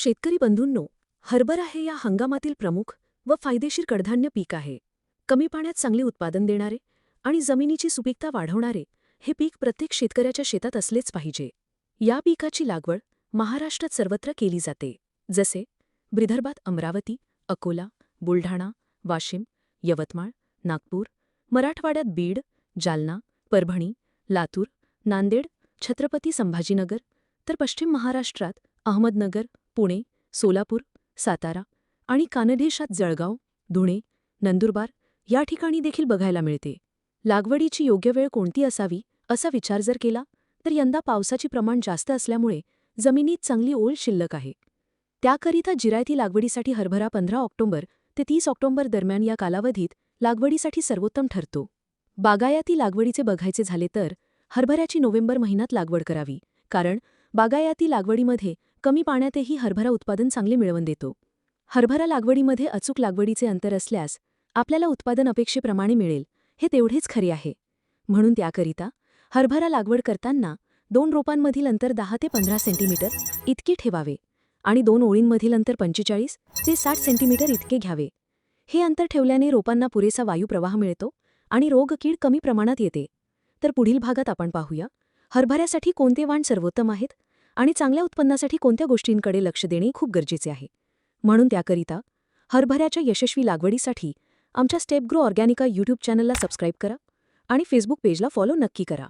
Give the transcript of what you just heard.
शेतकरी बंधूंनो हरभरा हे या हंगामातील प्रमुख व फायदेशीर कडधान्य पीक आहे. कमी पाण्यात चांगले उत्पादन देणारे आणि जमिनीची सुपीकता वाढवणारे हे पीक प्रत्येक शेतकऱ्याच्या शेतात असलेच पाहिजे. या पिकाची लागवड महाराष्ट्रात सर्वत्र केली जाते. जसे विदर्भात अमरावती अकोला बुलढाणा वाशिम यवतमाळ नागपूर मराठवाड्यात बीड जालना परभणी लातूर नांदेड छत्रपती संभाजीनगर तर पश्चिम महाराष्ट्रात अहमदनगर पुणे सोलापूर सातारा आणि कानदेशात जळगाव धुणे नंदुरबार या ठिकाणी देखील बघायला मिळते. लागवडीची योग्य वेळ कोणती असावी असा विचार जर केला तर यंदा पावसाची प्रमाण जास्त असल्यामुळे जमिनीत चांगली ओल शिल्लक आहे. त्याकरिता जिरायती लागवडीसाठी हरभरा पंधरा ऑक्टोबर ते तीस ऑक्टोबर दरम्यान या कालावधीत लागवडीसाठी सर्वोत्तम ठरतो. बागायती लागवडीचे बघायचे झाले तर हरभऱ्याची नोव्हेंबर महिन्यात लागवड करावी कारण बागायती लागवडीमध्ये कमी पाण्यातही हरभरा उत्पादन चांगले मिळवून देतो. हरभरा लागवडीमध्ये अचूक लागवडीचे अंतर असल्यास आपल्याला उत्पादन अपेक्षेप्रमाणे मिळेल हे तेवढेच खरे आहे. म्हणून त्याकरिता हरभरा लागवड करताना दोन रोपांमधील अंतर दहा ते पंधरा सेंटीमीटर इतके ठेवावे आणि दोन ओळींमधील अंतर पंचेचाळीस ते साठ सेंटीमीटर इतके घ्यावे. हे अंतर ठेवल्याने रोपांना पुरेसा वायुप्रवाह मिळतो आणि रोगकीड कमी प्रमाणात येते. तर पुढील भागात आपण पाहूया हरभऱ्यासाठी कोणते वाण सर्वोत्तम आहेत? आणि चांगल्या उत्पन्नासाठी कोणत्या गोष्टींकडे लक्ष देणे खूप गरजेचे आहे. म्हणून त्याकरिता हरभऱ्याच्या यशस्वी लागवडीसाठी आमच्या स्टेप ग्रो ऑर्गॅनिका यूट्यूब चॅनलला सबस्क्राईब करा आणि फेसबुक पेजला फॉलो नक्की करा.